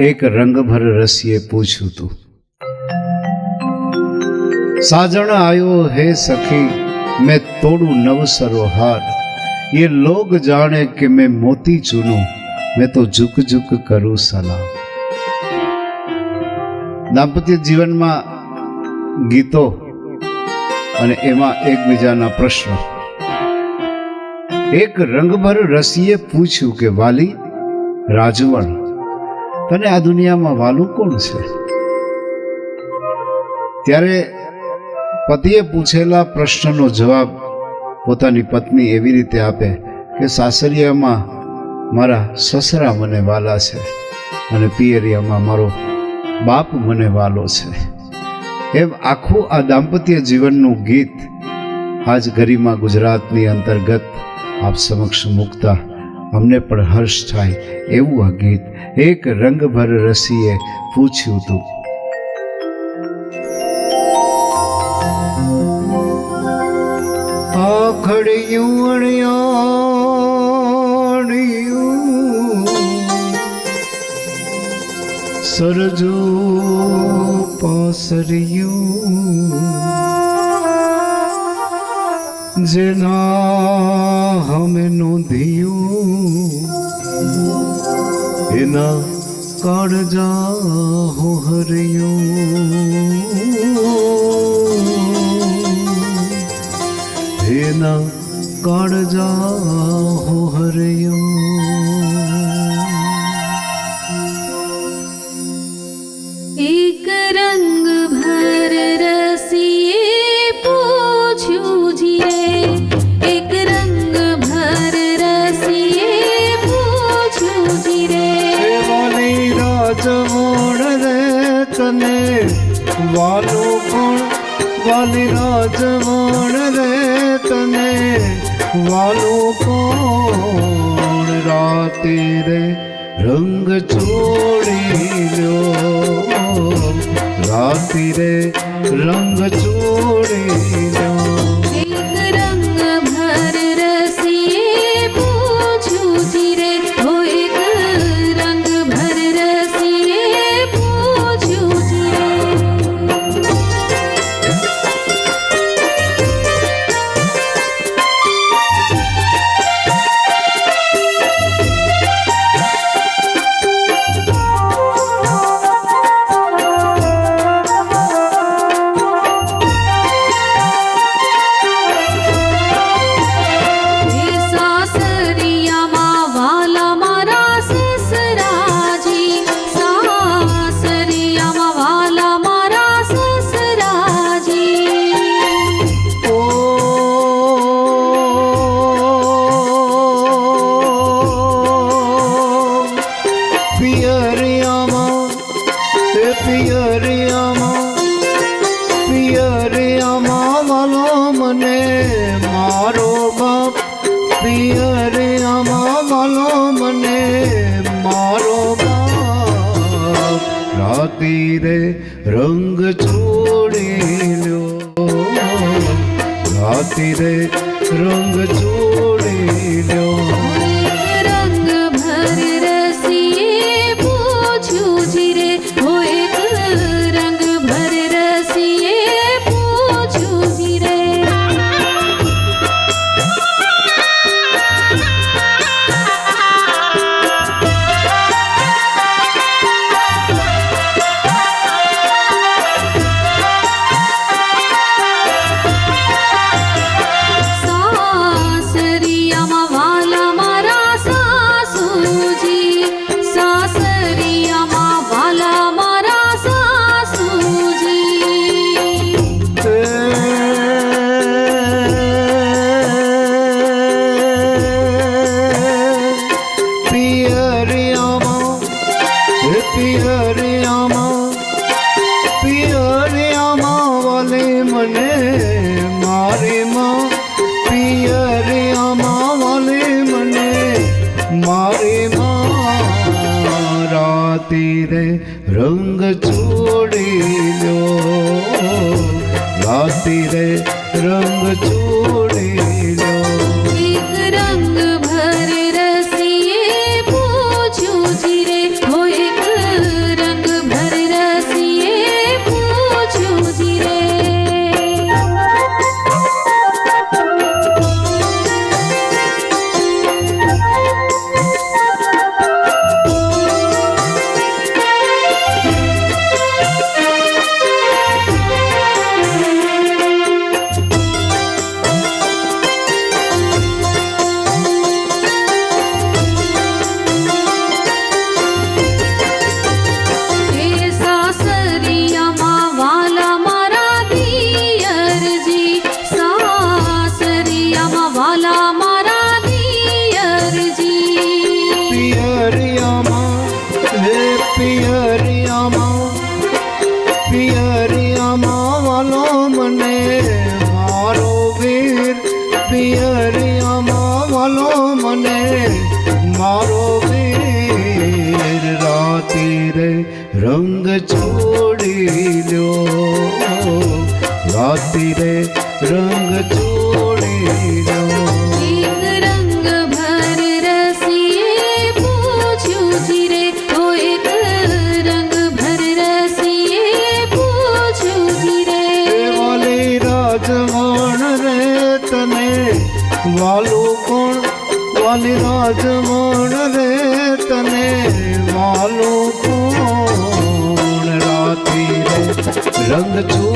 એક રંગભર રસીએ પૂછ્યું તું. સાજણ આવ્યો હે સખી, મેં તોડું નવ સરોહાર. એ લોગ જાણે કે મેં મોતી ચૂનું, મેં તો ઝુક ઝુક કરું સલામ. દાંપત્ય જીવનમાં ગીતો અને એમાં એકબીજાના પ્રશ્નો. એક રંગભર રસીએ પૂછ્યું કે વાલી, રાજવણ તને આ દુનિયામાં વાલું કોણ છે? ત્યારે પતિએ પૂછેલા પ્રશ્નનો જવાબ પોતાની પત્ની એવી રીતે આપે કે, સાસરિયામાં મારા સસરા મને વાલા છે અને પિયરિયામાં મારો બાપ મને વાલો છે. એમ આખું આ દાંપત્ય જીવનનું ગીત આજ ગરિમા ગુજરાતની અંતર્ગત આપ સમક્ષ મૂકતા અમને પણ હર્ષ થાય એવું આ ગીત. એક રંગભર રસીએ પૂછ્યું તું. આખડ્યું અણિયાણિયું, સરજો પાસરિયું. જેના હમે નોંધ્યું એના કાળજા હો હરિયું. એના કાળજા હો હરિયો. કોણ વાલી રાજવણ રે તને, વાલો કોણ રાતે રે રંગ છોડી લો રાતે રે રંગ છોડી લ્યો. પિયરિયામાં વાલો મને મારો રાતી રે રંગ છોડી લ્યો રે રંગ છોડી માં રાતી રે રંગ છોડી લો રાતી રે રંગ છોડી લ્યો છોડી લ્યો રાત્રિરે રંગ છોડી વાલું કોણ? વાલી રાજમણ રે તને વાલું Run the tour.